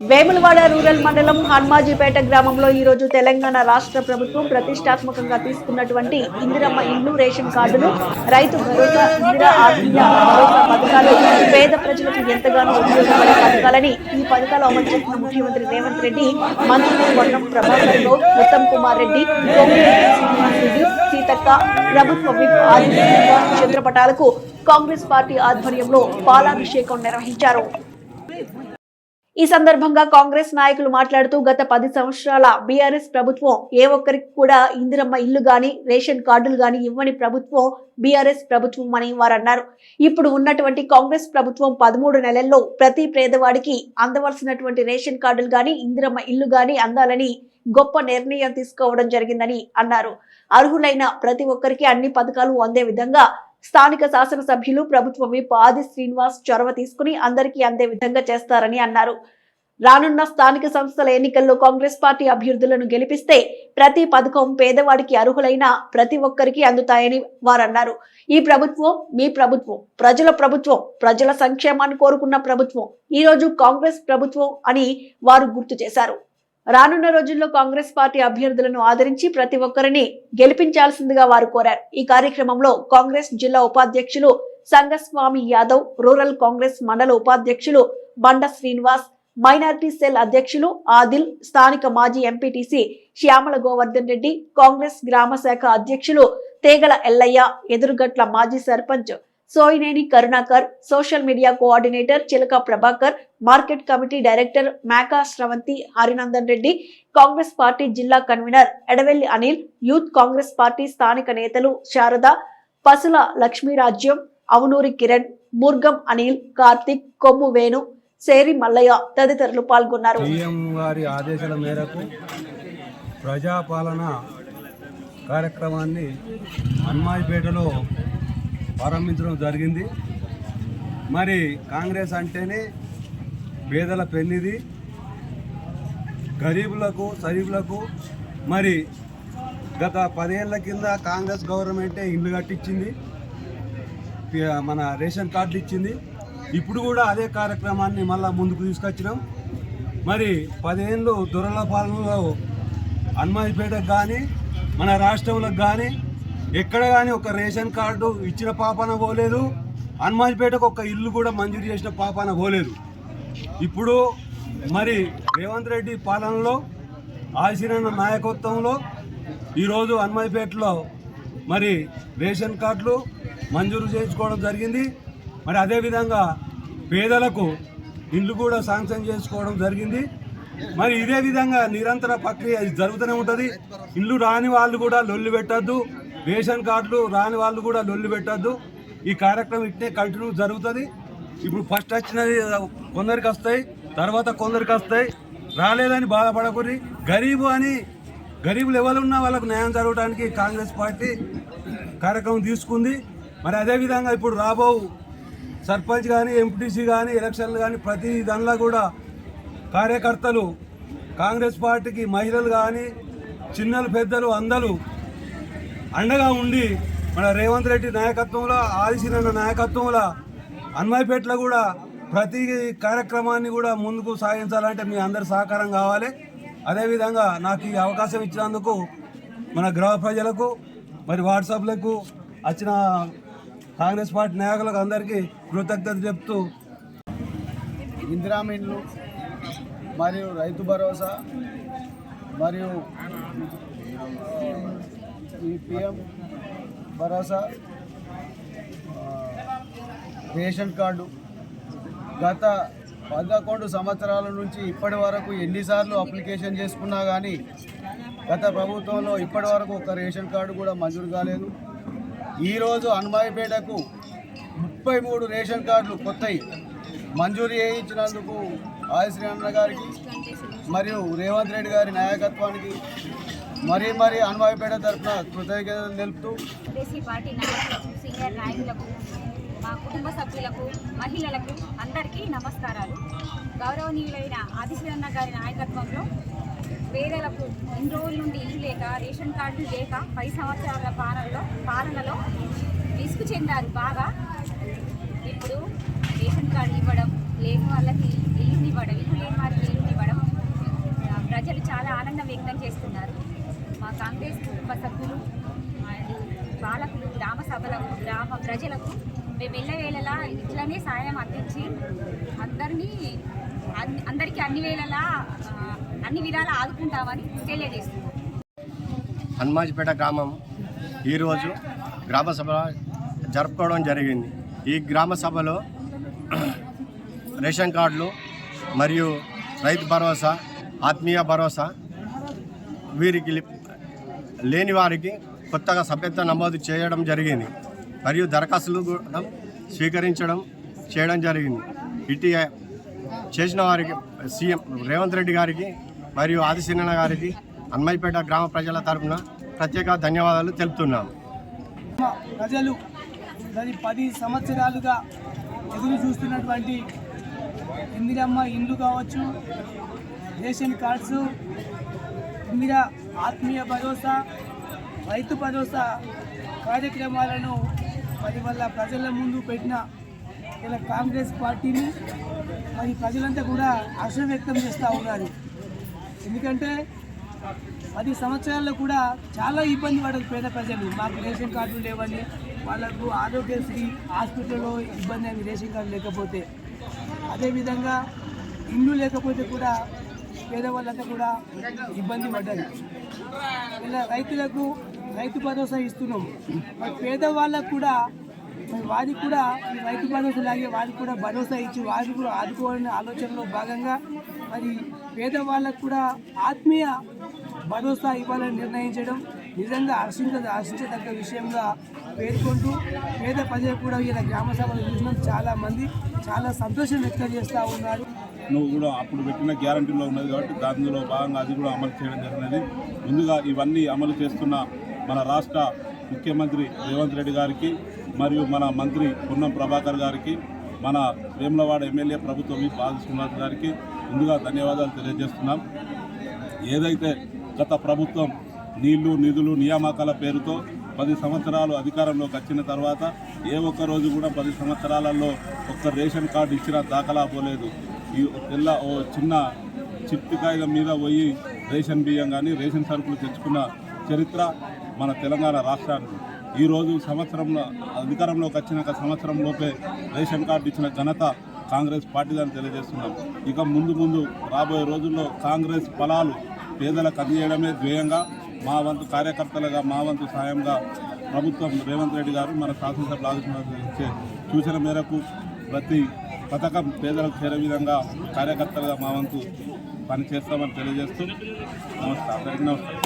Vemulawada rural మండలం హన్మాజీపేట గ్రామంలో ఈ రోజు తెలంగాణ రాష్ట్ర ప్రభుత్వం ప్రతిష్టాత్మకంగా తీసుకున్నటువంటి ఇందిరమ్మ ఇల్లు రేషన్ కార్డులు రైతు భరోసా ఇందిరా ఆత్మీయ భరోసా పథకాలు పేద ప్రజలకు ఎంతగానో ఉపయోగపడే పథకాలని ఈ పథకాలు అమలు చేసిన ముఖ్యమంత్రి రేవంత్ రెడ్డి మంత్రులు వర్ణం ప్రభాకర్ రావు ఉత్తమ్ కుమార్ రెడ్డి కోమిరెడ్డి రెడ్డి సీతక్క ప్రభుత్వ విప్ ఆదిత్య చంద్రపటాలకు చిత్రపటాలకు కాంగ్రెస్ పార్టీ ఆధ్వర్యంలో పాలాభిషేకం నిర్వహించారు. ఈ సందర్భంగా కాంగ్రెస్ నాయకులు మాట్లాడుతూ గత పది సంవత్సరాల బీఆర్ఎస్ ప్రభుత్వం ఏ ఒక్కరికి కూడా ఇందిరమ్మ ఇల్లు గాని రేషన్ కార్డులు గాని ఇవ్వని ప్రభుత్వం బీఆర్ఎస్ ప్రభుత్వం అని వారు అన్నారు ఇప్పుడు ఉన్నటువంటి కాంగ్రెస్ ప్రభుత్వం పదమూడు నెలల్లో ప్రతి పేదవాడికి అందవలసినటువంటి రేషన్ కార్డులు గాని ఇందిరమ్మ ఇల్లు గాని అందాలని గొప్ప నిర్ణయం తీసుకోవడం జరిగిందని అన్నారు. అర్హులైన ప్రతి ఒక్కరికి అన్ని పథకాలు అందే విధంగా స్థానిక శాసనసభ్యులు ప్రభుత్వ విప్ ఆది శ్రీనివాస్ చొరవ తీసుకుని అందరికీ అందే విధంగా చేస్తారని అన్నారు. రానున్న స్థానిక సంస్థల ఎన్నికల్లో కాంగ్రెస్ పార్టీ అభ్యర్థులను గెలిపిస్తే ప్రతి పథకం పేదవాడికి అర్హులైన ప్రతి ఒక్కరికి అందుతాయని వారన్నారు. ఈ ప్రభుత్వం మీ ప్రభుత్వం ప్రజల ప్రభుత్వం ప్రజల సంక్షేమాన్ని కోరుకున్న ప్రభుత్వం ఈ రోజు కాంగ్రెస్ ప్రభుత్వం అని వారు గుర్తు చేశారు. రానున్న రోజుల్లో కాంగ్రెస్ పార్టీ అభ్యర్థులను ఆదరించి ప్రతి ఒక్కరిని గెలిపించాల్సిందిగా వారు కోరారు. ఈ కార్యక్రమంలో కాంగ్రెస్ జిల్లా ఉపాధ్యక్షులు సంగస్వామి యాదవ్ రూరల్ కాంగ్రెస్ మండల ఉపాధ్యక్షులు బండ శ్రీనివాస్ మైనార్టీ సెల్ అధ్యక్షులు ఆదిల్ స్థానిక మాజీ ఎంపీటీసీ శ్యామల గోవర్ధన్ రెడ్డి కాంగ్రెస్ గ్రామ శాఖ అధ్యక్షులు తేగల ఎల్లయ్య ఎదురుగట్ల మాజీ sarpanch Soyineni Karunakar social media coordinator Chilaka Prabhakar market committee director Meka Sravanthi Harinandan Reddy Congress party జిల్లా convener Edavelli Anil youth Congress party స్థానిక నేతలు శారద పసుల లక్ష్మీరాజ్యం అవునూరి కిరణ్ ముర్గం అనిల్ కార్తిక్ కొమ్ము వేణు సేరి మల్లయ్య తదితరులు పాల్గొన్నారు. వారి ఆదేశాల మేరకు ప్రజాపాలన కార్యక్రమాన్ని హనుమాయిపేటలో ప్రారంభించడం జరిగింది. మరి కాంగ్రెస్ అంటేనే పేదల పెన్నిది గరీబులకు సరీబులకు మరి గత పదేళ్ళ కింద కాంగ్రెస్ గవర్నమెంటే ఇల్లు కట్టించింది. మన రేషన్ కార్డులు ఇచ్చింది. ఇప్పుడు కూడా అదే కార్యక్రమాన్ని మళ్ళా ముందుకు తీసుకొచ్చినాం. మరి పదేళ్ళు దొరల పాలనలో హనుమాయిపేటకు కానీ మన రాష్ట్రంలో కానీ ఎక్కడ కానీ ఒక రేషన్ కార్డు ఇచ్చిన పాపాన పోలేదు. హనుమాన్పేటకు ఒక ఇల్లు కూడా మంజూరు చేసిన పాపాన పోలేదు. ఇప్పుడు మరి రేవంత్ రెడ్డి పాలనలో ఆశీరన్న నాయకత్వంలో ఈరోజు హనుమాన్పేటలో మరి రేషన్ కార్డులు మంజూరు చేయించుకోవడం జరిగింది. మరి అదేవిధంగా పేదలకు ఇల్లు కూడా శాంక్షన్ చేసుకోవడం జరిగింది. మరి ఇదే విధంగా నిరంతర ప్రక్రియ జరుగుతూనే ఉంటుంది. ఇల్లు రాని వాళ్ళు కూడా లొల్లు పెట్టద్దు. రేషన్ కార్డులు రాని వాళ్ళు కూడా లొల్లి పెట్టద్దు. ఈ కార్యక్రమం ఇట్నే కంటిన్యూ జరుగుతుంది. ఇప్పుడు ఫస్ట్ వచ్చినది కొందరికి వస్తాయి తర్వాత కొందరికి వస్తాయి. రాలేదని బాధపడకూరి గరీబు అని గరీబులు ఎవరు ఉన్నా వాళ్ళకు న్యాయం జరగడానికి కాంగ్రెస్ పార్టీ కార్యక్రమం తీసుకుంది. మరి అదేవిధంగా ఇప్పుడు రాబో సర్పంచ్ కానీ ఎంపీటీసీ కానీ ఎలక్షన్లు కానీ ప్రతి దానిలో కూడా కార్యకర్తలు కాంగ్రెస్ పార్టీకి మహిళలు కానీ చిన్నలు పెద్దలు అందరూ అండగా ఉండి మన రేవంత్ రెడ్డి నాయకత్వంలో ఆదిశీనన్న నాయకత్వంలో అన్మాయిపేటలో కూడా ప్రతి కార్యక్రమాన్ని కూడా ముందుకు సాగించాలంటే మీ అందరి సహకారం కావాలి. అదేవిధంగా నాకు ఈ అవకాశం ఇచ్చినందుకు మన గ్రామ ప్రజలకు మరి వాట్సాప్లకు వచ్చిన కాంగ్రెస్ పార్టీ నాయకులకు అందరికీ కృతజ్ఞత చెప్తూ ఇందిరామీన్లు మరియు రైతు భరోసా మరియు ఈ పిఎం భరోసా రేషన్ కార్డు. గత పదకొండు సంవత్సరాల నుంచి ఇప్పటి వరకు ఎన్నిసార్లు అప్లికేషన్ చేసుకున్నా కానీ గత ప్రభుత్వంలో ఇప్పటి వరకు ఒక రేషన్ కార్డు కూడా మంజూరు కాలేదు. ఈరోజు హనుమాయిపేటకు ముప్పై మూడు రేషన్ కార్డులు కొత్తవి మంజూరు చేయించినందుకు ఆదిశ్రీ అన్న గారికి మరియు రేవంత్ రెడ్డి గారి నాయకత్వానికి మరీ మరీ అనుభవపేట తరఫున కృతజ్ఞతలు తెలుపుతూ పార్టీ నాయకులకు సీనియర్ నాయకులకు మా కుటుంబ సభ్యులకు మహిళలకు అందరికీ నమస్కారాలు. గౌరవనీయులైన ఆదిశీలన్న గారి నాయకత్వంలో పేదలకు ఇన్ని రోజుల నుండి ఇల్లు లేక రేషన్ కార్డు లేక పది సంవత్సరాల పాలనలో పాలనలో రిస్క్ చెందారు బాగా. ఇప్పుడు రేషన్ కార్డు ఇవ్వడం లేని వాళ్ళకి ఇల్లు ఇవ్వడం ఇల్లు లేని వారికి ఇల్లు ఆనందం వ్యక్తం చేస్తున్నారు. మా కాంగ్రెస్ కుటుంబ సభ్యులు అండ్ పాలకులు గ్రామ సభలకు గ్రామ ప్రజలకు మేము వెళ్ళవేళలా ఇట్లనే సాయం అందించి అందరినీ అన్ని- అందరికీ అన్ని వేళలా అన్ని విధాలా ఆదుకుంటామని తెలియజేస్తున్నాం. హనుమాజ్పేట గ్రామం ఈరోజు గ్రామ సభ జరుపుకోవడం జరిగింది. ఈ గ్రామ సభలో రేషన్ కార్డులు మరియు రైతు భరోసా ఆత్మీయ భరోసా వీరికి లేని వారికి కొత్తగా సభ్యత్వ నమోదు చేయడం జరిగింది. మరియు దరఖాస్తులు కూడా స్వీకరించడం చేయడం జరిగింది. ఇటీ చేసిన వారికి సీఎం రేవంత్ రెడ్డి గారికి మరియు ఆదిశీనన్న గారికి అన్మైపేట గ్రామ ప్రజల తరఫున ప్రత్యేక ధన్యవాదాలు తెలుపుతున్నాము ప్రజలు గది పది సంవత్సరాలుగా ఎదురు చూస్తున్నటువంటి ఇందిరమ్మ ఇండ్లు కావచ్చు రేషన్ కార్డ్స్ ఇందిరా ఆత్మీయ భరోసా రైతు భరోసా కార్యక్రమాలను మరి వల్ల ప్రజల ముందు పెట్టిన ఇలా కాంగ్రెస్ పార్టీని మరి ప్రజలంతా కూడా హర్షం వ్యక్తం చేస్తూ ఉన్నారు. ఎందుకంటే పది సంవత్సరాల్లో కూడా చాలా ఇబ్బంది పడదు పేద ప్రజలు. మాకు రేషన్ కార్డులు లేవని వాళ్ళకు ఆరోగ్యశ్రీ హాస్పిటల్లో ఇబ్బంది అని రేషన్ కార్డు లేకపోతే. అదేవిధంగా ఇల్లు లేకపోతే కూడా పేదవాళ్ళంతా కూడా ఇబ్బంది పడ్డారు. ఇలా రైతులకు రైతు భరోసా ఇస్తున్నాం. మరి పేదవాళ్ళకు కూడా వారికి కూడా ఈ రైతు భరోసా లాగే వారికి కూడా భరోసా ఇచ్చి వారికి కూడా ఆదుకోవాలనే ఆలోచనలో భాగంగా మరి పేదవాళ్ళకు కూడా ఆత్మీయ భరోసా ఇవ్వాలని నిర్ణయించడం నిజంగా హర్షించ హర్షించదగ్గ విషయంగా పేర్కొంటూ పేద ప్రజలు కూడా ఇలా గ్రామ సభలు చూసినాం చాలామంది చాలా సంతోషం వ్యక్తం చేస్తూ ఉన్నారు. నువ్వు కూడా అప్పుడు పెట్టిన గ్యారంటీలో ఉన్నది కాబట్టి దానిలో భాగంగా అది కూడా అమలు చేయడం జరిగినది. ముందుగా ఇవన్నీ అమలు చేస్తున్న మన రాష్ట్ర ముఖ్యమంత్రి రేవంత్ రెడ్డి గారికి మరియు మన మంత్రి పొన్నం ప్రభాకర్ గారికి మన వేములవాడ ఎమ్మెల్యే ప్రభుత్వం విప్ శ్రీనివాస్ గారికి ముందుగా ధన్యవాదాలు తెలియజేస్తున్నాం. ఏదైతే గత ప్రభుత్వం నీళ్ళు నిధులు నియామకాల పేరుతో పది సంవత్సరాలు అధికారంలోకి వచ్చిన తర్వాత ఏ ఒక్క రోజు కూడా పది సంవత్సరాలలో ఒక్క రేషన్ కార్డు ఇచ్చిన దాఖలా పోలేదు ఈ పిల్ల ఓ చిన్న చిట్టుకాయల మీద పోయి రేషన్ బియ్యం కానీ రేషన్ సరుకులు తెచ్చుకున్న చరిత్ర మన తెలంగాణ రాష్ట్రానికి. ఈరోజు సంవత్సరంలో అధికారంలోకి వచ్చినాక సంవత్సరం లోపే రేషన్ కార్డు ఇచ్చిన ఘనత కాంగ్రెస్ పార్టీదని తెలియజేస్తున్నాం. ఇక ముందు ముందు రాబోయే రోజుల్లో కాంగ్రెస్ ఫలాలు పేదలకు అందజేయడమే ధ్యేయంగా మా వంతు కార్యకర్తలుగా మా వంతు సాయంగా ప్రభుత్వం రేవంత్ రెడ్డి గారు మన శాసనసభ ఆలోచన చూసిన సూచన మేరకు ప్రతి పథకం పేదలకు చేరే విధంగా కార్యకర్తలుగా మా వంతు పనిచేస్తామని తెలియజేస్తూ నమస్కారం. నమస్కారం